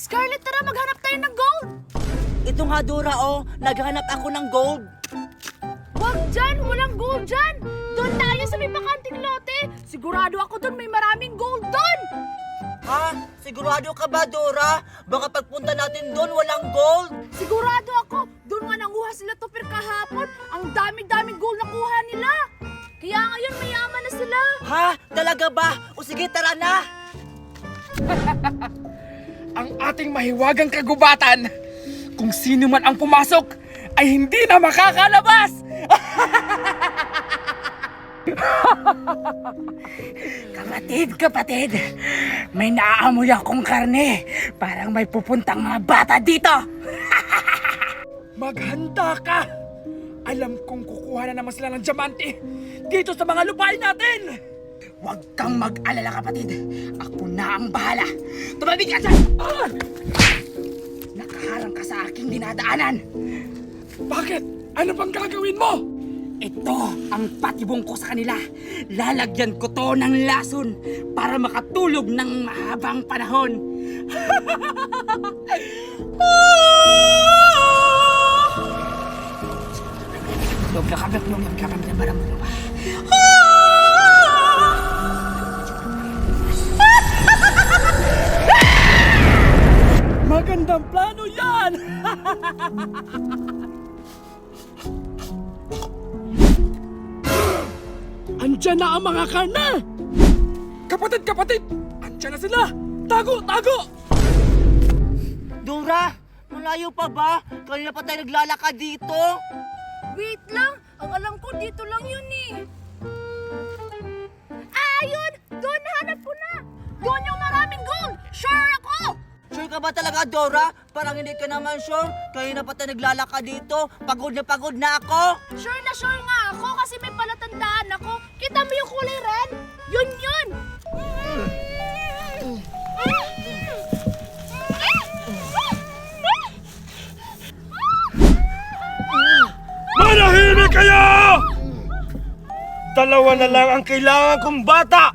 Scarlett, tara maghanap tayo ng gold! Ito nga, Dora, oh. Naghanap ako ng gold. Wag dyan! Walang gold dyan! Doon tayo sa may bakanting lote! Sigurado ako doon may maraming gold doon! Ha? Sigurado ka ba, Dora? Baka pagpunta natin doon, walang gold. Sigurado ako! Doon nga nanguha sila tupir kahapon! Ang dami-daming gold na kuha nila! Kaya ngayon mayaman na sila! Ha? Talaga ba? O sige, tara na. ang ating mahiwagang kagubatan. Kung sino man ang pumasok, ay hindi na makakalabas! kapatid, kapatid, may naaamoy akong karne. Parang may pupuntang mga bata dito. Maghanda ka! Alam kong kukuha na naman sila ng diamante dito sa mga lupain natin! Huwag kang mag-alala kapatid. Ako na ang bahala. Tumabi ka dyan! Ah! Nakaharang ka sa aking dinadaanan. Bakit? Ano bang gagawin mo? Ito ang patibong ko sa kanila. Lalagyan ko to ng lason para makatulog ng mahabang panahon. Log ka kami, log ka kami, barang mo ba? Andiyan na ang mga karne! Kapatid, kapatid! Andiyan na sila! Tago, tago! Dora, malayo pa ba? Kanina pa tayo naglalakad dito. Wait lang! Ang alam ko dito lang yun eh! Ayun! Doon hanap ko na! Doon yung maraming gold! Sure ako! Sure ka ba talaga, Dora? Parang hindi ka naman sure. Kanina pa tayo naglalakad dito. Pagod na pagod na ako. Sure na sure nga ako kasi may palatandaan ako. Kita mo yung kulay red? Yun yun! Manahimik kayo! Dalawa na lang ang kailangan kong bata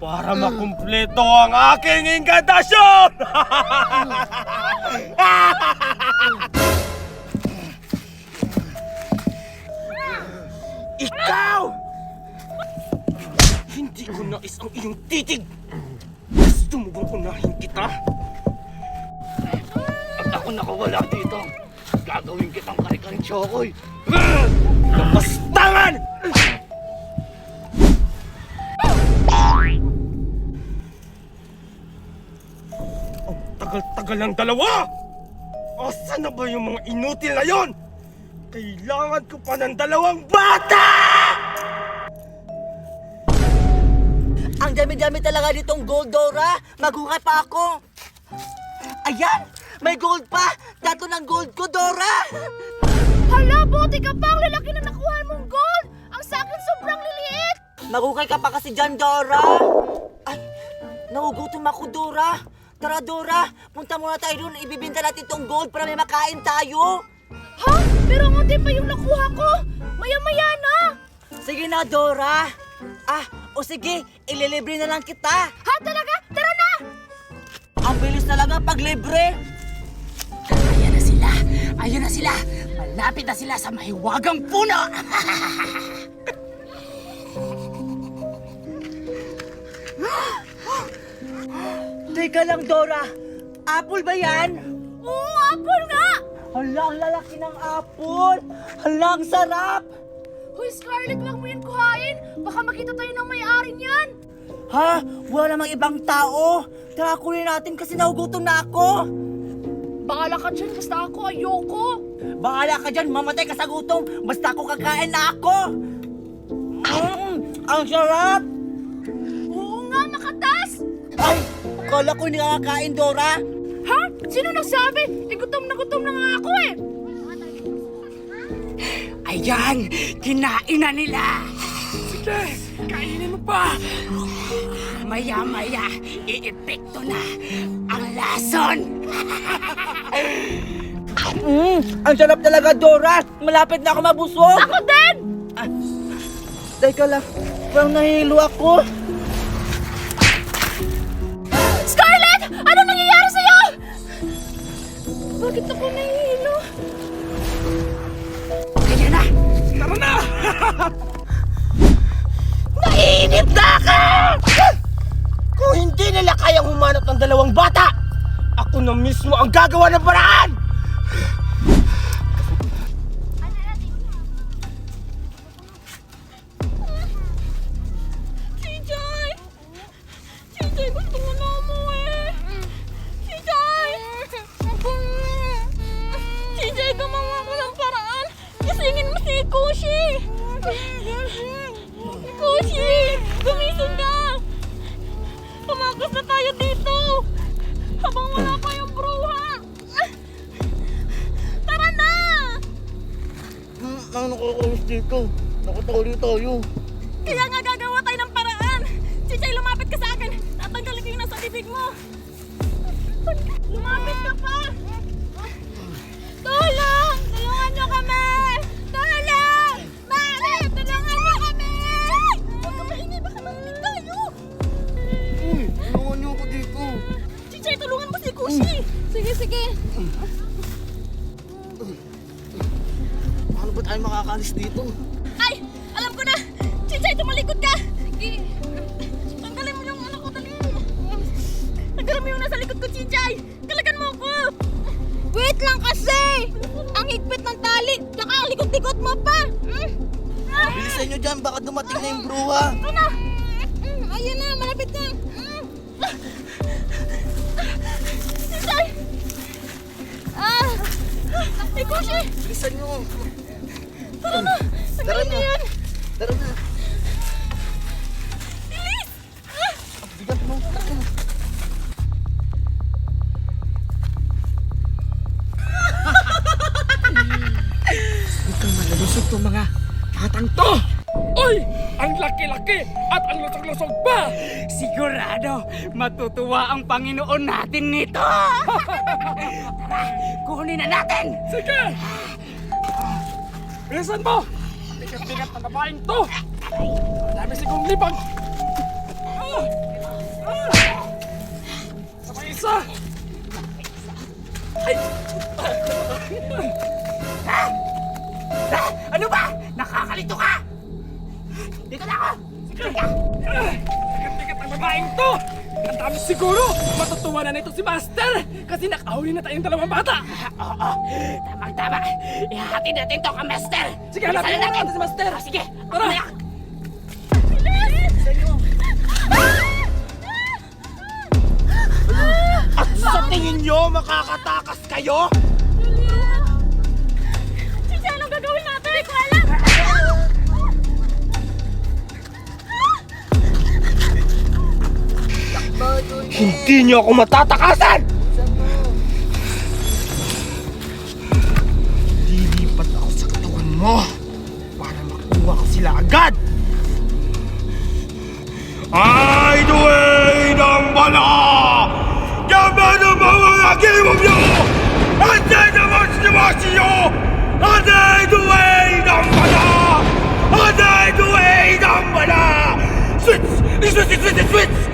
para makumpleto ang aking inkantasyon! Ikaw! Hindi ko nais ang iyong titig! Gusto mo bang unahin kita? At ako nakawala dito. Gagawin kitang kare-karing chokoy. Kapastangan! Tagal-tagal ng dalawa! Asan na ba yung mga inutil na yon? Kailangan ko pa ng dalawang bata! Ang dami-dami talaga ditong gold, Dora. Maghukat pa ako. Ayan! May gold pa! Tato ng gold ko, Dora! Hala, buti ka pa! Ang lalaki na nakuha mong gold! Ang sa akin sobrang liliit! Magukay ka pa kasi dyan, Dora! Ay, nagugutom ako, Dora! Tara, Dora! Punta muna tayo doon. Ibibinta natin tong gold para may makain tayo. Ha? Pero hindi pa yung nakuha ko! Maya-maya na! Sige na, Dora! Ah, o sige, ililibre na lang kita. Ha? Talaga? Tara na! Ang bilis talaga pag libre. Ayan na sila! Ayan na sila! Malapit na sila sa mahiwagang puno! Teka lang, Dora. Apple ba yan? Oo, apple nga! Hala, ang lalaki ng apple. Hala, ang sarap. Hoy, Scarlett, wag mo yan kuhain! Baka makita tayo ng may-ari niyan! Ha? Wala namang ibang tao. Tara, kunin natin kasi nahugutom na ako. Bahala ka dyan, basta ako ayoko! Bahala ka dyan, mamatay ka sa gutom. Basta ako kakain na ako. Mm, ang sarap. Oo nga, makatas! Ay, akala ko hindi ka kakain, Dora. Ha? Sino nagsabi? Eh, gutom na gutom na nga ako eh! Ayan! Kinain na nila! Sige! Kainin mo pa! Maya-maya, iepekto na ang lason! Mm, ang sarap talaga, Dora. Malapit na ako mabusog. Ako din! Teka lang, parang nahilo ako. Bakit ako nahihilo? Kaya na! Tara na! Mainip na ka! Kung hindi nila kayang humanap ng dalawang bata, ako na mismo ang gagawa ng paraan! Kushi! Gumising ka! Tumakas na tayo dito! Habang wala pa yung bruha! Tara na! Ang nakakalis dito. Nakatali tayo. Kaya nga gagawa tayo ng paraan! Chichay, lumapit ka sa akin! Tatanggalin ko yung nasa bibig mo! Lumapit ka pa! Tulong! Tulungan niyo kami! Sige! Paano ba tayo makakalis dito? Ay! Alam ko na! Chichay, tumalikod ka! Gi- Tanggalin mo yung ano ko, dali! Tanggalin mo yung nasa likod ko, Chichay! Kalagan mo ako! Wait lang kasi! Ang higpit ng tali! Tsaka ang likod-likod mo pa! Hmm? Ah, Bilisan niyo dyan, baka dumating na yung bruha. Ano? Ayun na, malapit na! Hmm. Bilisan niyo. Tara na! Tara na. yan! Tara na. Bilis! Ah! Bigat mo. Tara na. Huwag kang malalusog to mga batang to! Uy! Ang laki-laki at ang lusog-lusog pa! Sigurado, matutuwa ang Panginoon natin nito! Tara, kunin na natin! Sige! Bilisan mo! Bigat-bigat na babaeng to! Dami sigong libag! Ah! Ah! Sabay isa! Ay! Ha? Ano ba? Nakakalito ka! Na ako! Sige! Ah! Bigat-bigat ang babaeng to! Ang dami siguro! Matutuwa na nito si Master! Kasi nakahuli na tayong dalawang bata! Oo, tamang-tama. Ihahatid natin to ka, Master. Sige, hanapin mo natin si Master. Ah, sige, Tara. mamaya. At sa tingin niyo, makakatakas kayo? Hindi niyo ako matatakasan! Lilipat ako sa katawan mo para makuha ko sila agad! Ay, duway ng bala! Yaman ang mga agimom niyo! Ate naman sinimasiyo! Ate, duway ng bala! Ate, duway ng bala! Switch! Switch! Switch! Switch!